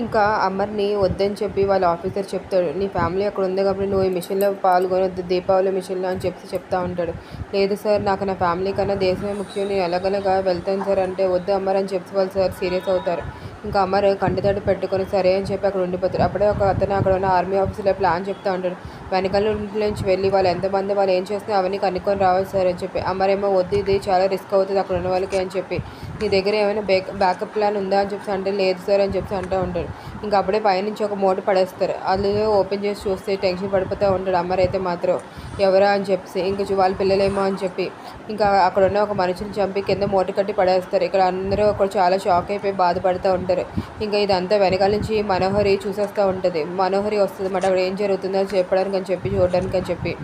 ఇంకా అమర్ని వద్దని చెప్పి వాళ్ళ ఆఫీసర్ చెప్తాడు. నీ ఫ్యామిలీ అక్కడ ఉంది కాబట్టి నువ్వు ఈ మిషన్లో పాల్గొనొద్దు దీపావళి మిషన్లో అని చెప్పి చెప్తా ఉంటాడు. లేదు సార్ నాకు నా ఫ్యామిలీ కన్నా దేశమే ముఖ్యం నేను ఎలాగలగా వెళ్తాను సార్ అంటే వద్దు అమర్ అని చెప్పి వాళ్ళు సార్ సీరియస్ అవుతారు. ఇంకా అమర్ కంటితడి పెట్టుకొని సరే అని చెప్పి అక్కడ ఉండిపోతారు అప్పుడే ఒక అతను అక్కడ ఉన్న ఆర్మీ ఆఫీసర్లో ప్లాన్ చెప్తా ఉంటాడు. వెనకాల నుంచి వెళ్ళి వాళ్ళు ఎంతమంది వాళ్ళు ఏం చేస్తున్నా అవన్నీ కనుక్కొని రావాలి సార్ అని చెప్పి. అమరేమో వద్దు ఇది చాలా రిస్క్ అవుతుంది అక్కడ ఉన్న వాళ్ళకి అని చెప్పి. నీ దగ్గర ఏమైనా బ్యాక్ బ్యాకప్ ప్లాన్ ఉందా అని చెప్పి అంటే లేదు సార్ అని చెప్పి అంటూ ఉంటాడు. ఇంకా అప్పుడే పైనుంచి ఒక మూట పడేస్తారు. అందులో ఓపెన్ చేసి చూస్తే టెన్షన్ పడిపోతూ ఉంటాడు. అమ్మర్ అయితే మాత్రం ఎవరా అని చెప్పి ఇంకా వాళ్ళ పిల్లలేమో అని చెప్పి. ఇంకా అక్కడ ఉన్న ఒక మనిషిని చంపి కింద మూట కట్టి పడేస్తారు. ఇక్కడ అందరూ అక్కడ చాలా షాక్ అయిపోయి బాధపడుతూ ఉంటారు. ఇంకా ఇదంతా వెనకాల నుంచి మనోహరి చూసేస్తూ ఉంటుంది. మనోహరి వస్తుంది మాట అక్కడ ఏం జరుగుతుందో చెప్పడానికి అని చెప్పి చూడడానికి అని చెప్పి.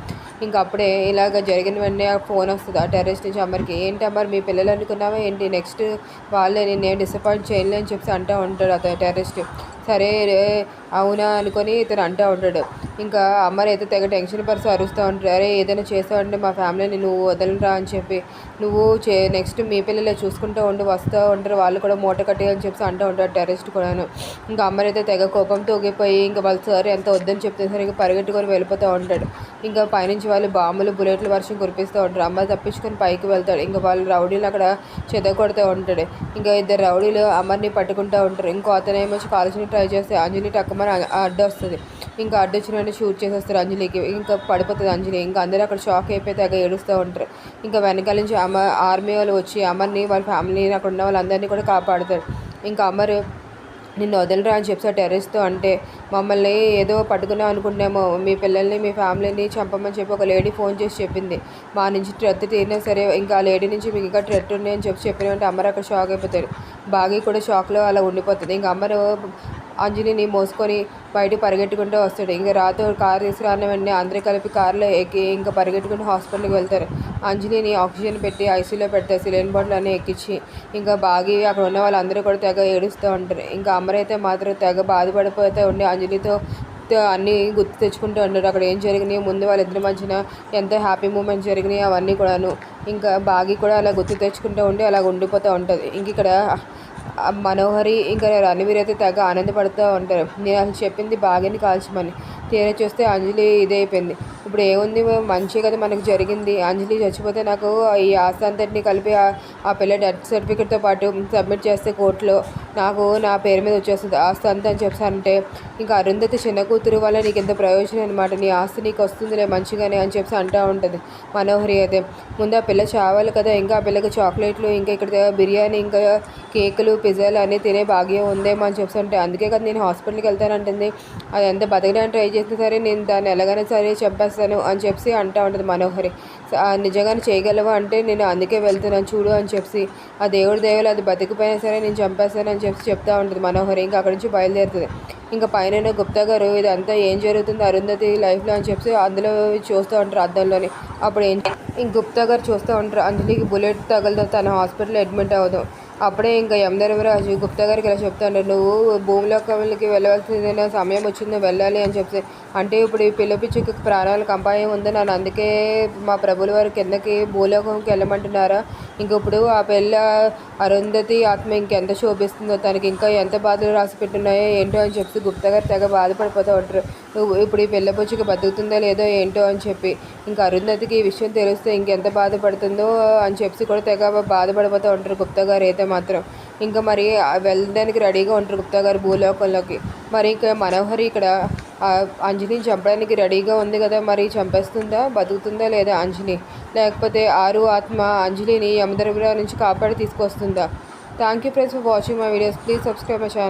ఇంకా అప్పుడే ఇలాగ జరిగిన వెంటనే ఆ ఫోన్ వస్తుంది. ఆ టెర్రరిస్ట్ నుంచి అమ్మరికి ఏంటి అమ్మారు మీ పిల్లలు అనుకున్నావా? ఏంటి? నెక్స్ట్ వాళ్ళే నేను డిసప్పాయింట్ చేయలేని చెప్పి అంటూ ఉంటాడు అతను టెర్రరిస్ట్ సరే రే అవునా అనుకొని ఇతను అంటూ ఉంటాడు. ఇంకా అమ్మారు అయితే తెగ టెన్షన్ పరిస్థితి అరుస్తూ ఉంటాడు. అరే ఏదైనా చేస్తావంటే మా ఫ్యామిలీని నువ్వు వదలరా అని చెప్పి నువ్వు చే నెక్స్ట్ మీ పిల్లలే చూసుకుంటూ ఉండి వస్తూ ఉంటారు. వాళ్ళు కూడా మూట కట్టి అని చెప్పి అంటూ ఉంటారు టెరెస్ట్ కూడాను. ఇంకా అమ్మని అయితే తెగ కోపంతో ఊగిపోయి ఇంకా వాళ్ళ సార్ ఎంత వద్దని చెప్తే సరే ఇంకా పరిగెట్టుకొని వెళ్ళిపోతూ ఉంటాడు. ఇంకా పైనుంచి వాళ్ళు బాంబులు బుల్లెట్ల వర్షం కురిపిస్తూ ఉంటారు. అమ్మ తప్పించుకొని పైకి వెళ్తాడు. ఇంకా వాళ్ళు రౌడీలు అక్కడ చెదగొడుతూ ఉంటాడు. ఇంకా ఇద్దరు రౌడీలు అమ్మని పట్టుకుంటూ ఉంటారు. ఇంకో అతనేమో కాల్చిన ట్రై చేస్తే అంజలి టక్కమని అడ్డు వస్తుంది. ఇంకా అడ్డు వచ్చిన షూట్ చేసేస్తారు అంజలికి. ఇంకా పడిపోతుంది అంజలి. ఇంకా అందరూ అక్కడ షాక్ అయిపోయి తెగ ఏడుస్తూ ఉంటారు. ఇంకా వెనకాల నుంచి అమ్మ ఆర్మీ వాళ్ళు వచ్చి అమర్ని వాళ్ళ ఫ్యామిలీని అక్కడ ఉన్న వాళ్ళందరినీ కూడా కాపాడుతారు. ఇంకా అమర్ నిన్ను వదలరా అని చెప్పి టెర్రస్తో అంటే మమ్మల్ని ఏదో పట్టుకున్నాం అనుకుంటున్నామో. మీ పిల్లల్ని మీ ఫ్యామిలీని చంపమని చెప్పి ఒక లేడీ ఫోన్ చేసి చెప్పింది. మా నుంచి ట్రెత్ తీరినా సరే ఇంకా ఆ లేడీ నుంచి మీకు ఇంకా ట్రెట్ ఉంది అని చెప్పి చెప్పిన అమ్మరు అక్కడ షాక్ అయిపోతాడు బాగా కూడా షాక్లో అలా ఉండిపోతుంది. ఇంకా అమ్మరు అంజలిని మోసుకొని బయట పరిగెట్టుకుంటూ వస్తాడు. ఇంకా రాతో కారు తీసుకురాని వెంటనే అందరూ కలిపి కారులో ఎక్కి ఇంకా పరిగెట్టుకుంటూ హాస్పిటల్కి వెళ్తారు. అంజలిని ఆక్సిజన్ పెట్టి ఐసీలో పెడతారు సిలిండర్ బాటిల్ అన్నీ ఎక్కించి ఇంకా బాగి అక్కడ ఉన్న వాళ్ళందరూ కూడా తెగ ఏడుస్తూ ఉంటారు. ఇంకా అమ్మరైతే మాత్రం తెగ బాధపడిపోతూ ఉండి అంజలితో అన్నీ గుర్తు తెచ్చుకుంటూ ఉంటారు అక్కడ ఏం జరిగినాయి ముందు వాళ్ళిద్దరి మధ్యన ఎంత హ్యాపీ మూమెంట్స్ జరిగినాయి అవన్నీ కూడాను ఇంకా బాగి కూడా అలా గుర్తు తెచ్చుకుంటూ ఉండి అలా ఉండిపోతూ ఉంటుంది. ఇంక ఇక్కడ మనోహరి ఇంకా రణవీర్ అయితే తెగ ఆనందపడుతూ ఉంటారు. నేను అసలు చెప్పింది బాగాని కాల్చమని. తీరా చూస్తే అంజలి ఇదైపోయింది. ఇప్పుడు ఏముంది మంచి కదా మనకు జరిగింది. అంజలి చచ్చిపోతే నాకు ఈ ఆస్తి అంతటిని కలిపి ఆ పిల్ల డెత్ సర్టిఫికేట్తో పాటు సబ్మిట్ చేస్తే కోర్టులో నాకు నా పేరు మీద వచ్చేస్తుంది. ఆస్తి అంతా అని చెప్పానంటే ఇంకా అరుంధతి చిన్న కూతురు వల్ల నీకు ఎంత ప్రయోజనం అనమాట నీ ఆస్తి నీకు వస్తుందిలే మంచిగానే అని చెప్పి అంటూ ఉంటుంది మనోహరి అయితే. ముందు ఆ పిల్ల చావాలి కదా ఇంకా ఆ పిల్లకి చాక్లెట్లు ఇంకా ఇక్కడ బిర్యానీ ఇంకా కేకులు పిజ్జాలు అన్నీ తినే భాగ్యం ఉందేమో అని చెప్పి అందుకే కదా నేను హాస్పిటల్కి వెళ్తానంటుంది అది ఎంత బతకడానికి ట్రై చేసినా సరే నేను దాన్ని ఎలాగైనా సరే చంపేస్తాను అని చెప్పి అంటూ ఉంటుంది మనోహరి. నిజంగానే చేయగలవా అంటే నేను అందుకే వెళ్తున్నాను చూడు అని చెప్పి ఆ దేవుడి దేవులు అది బతికిపోయినా సరే నేను చంపేస్తాను అని చెప్పి చెప్తా ఉంటుంది మనోహరి. ఇంకా అక్కడి నుంచి బయలుదేరుతుంది. ఇంకా పైన గుప్తా గారు ఇదంతా ఏం జరుగుతుంది అరుంధతి లైఫ్లో అని చెప్పి అందులో చూస్తూ ఉంటారు అద్దంలోని. అప్పుడు ఏం ఇంక గుప్తా గారు చూస్తూ ఉంటారు. అంజలికి బుల్లెట్ తగలదు. తన హాస్పిటల్ అడ్మిట్ అవ్వదు అప్పుడే ఇంకా యమధర్మరాజు గుప్తా గారికి ఇలా చెప్తాడు నువ్వు భూమిలోకి వెళ్ళవలసిన సమయం వచ్చింది వెళ్ళాలి అని చెప్తే అంటే ఇప్పుడు ఈ పిల్ల పిచ్చికి ప్రాణాలకు అపాయం ఉంది నన్ను అందుకే మా ప్రభుల వారి కిందకి భూలోకంకి వెళ్ళమంటున్నారా? ఇంక ఇప్పుడు ఆ పిల్ల అరుంధతి ఆత్మ ఇంకెంత శోభిస్తుందో తనకి ఇంకా ఎంత బాధలు రాసి పెట్టున్నాయో ఏంటో అని చెప్పి గుప్తా గారు తెగ బాధపడిపోతూ ఉంటారు. ఇప్పుడు ఈ పిల్ల బతుకుతుందో లేదో ఏంటో అని చెప్పి ఇంకా అరుంధతికి ఈ విషయం తెలిస్తే ఇంకెంత బాధపడుతుందో అని చెప్పి కూడా తెగ బాధపడిపోతూ ఉంటారు గుప్తా గారు. అయితే మాత్రం. ఇంకా మరి వెళ్ళడానికి రెడీగా ఉంటారు గుప్తా గారు భూలోకంలోకి. మరి ఇంకా మనోహరి ఇక్కడ అంజలిని చంపడానికి రెడీగా ఉంది కదా మరి చంపేస్తుందా? బతుకుతుందా లేదా అంజలి? లేకపోతే ఆరు ఆత్మ అంజలిని యమధర్మరావు నుంచి కాపాడి తీసుకొస్తుందా? Thank you friends for watching my videos please subscribe my channel